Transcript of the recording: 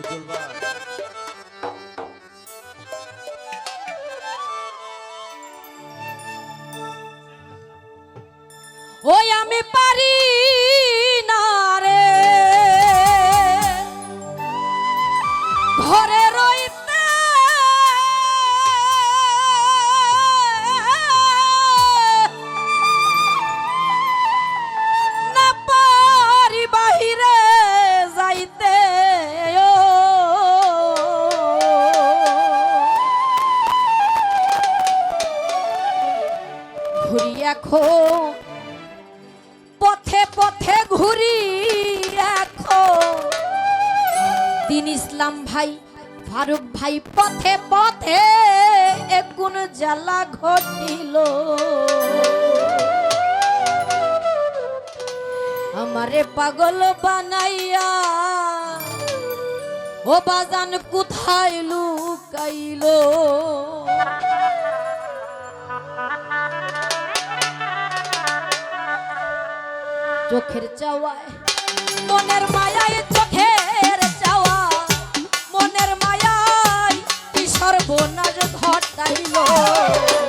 উজ্জ্বল ভাই ওই আমি পারি দিন ইসলাম ভাই, ফারুক ভাই, পথে পথে একুন জ্বালা ঘটিল। আমারে পাগল বানাইয়া ও বাজান কোথায় লুকাইল? চোখের চাওয়ায় মনের মায়ায় তাইলো